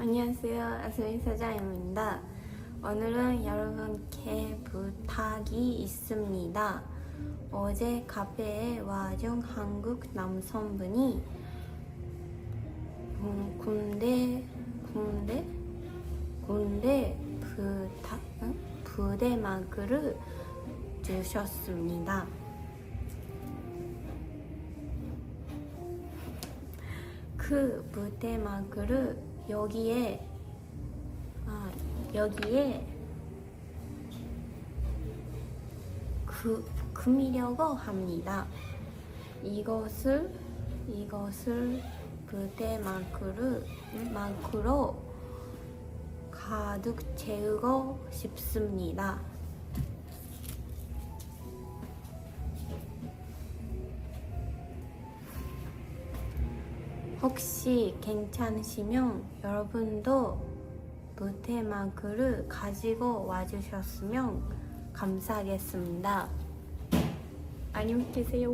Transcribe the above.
안녕하세요. 아스민 사장입니다. 오늘은 여러분께 부탁이 있습니다. 어제 카페에 와준 한국 남성분이 음, 군대 군대 군대 부탁 응? 부대 마크를 주셨습니다. 그 부대 마크를 여기에 아 여기에 그 금이려고 합니다. 이것을 이것을 마크를 마크로 가득 채우고 싶습니다. 혹시 괜찮으시면 여러분도 마크를 가지고 와주셨으면 감사하겠습니다. 안녕히 계세요.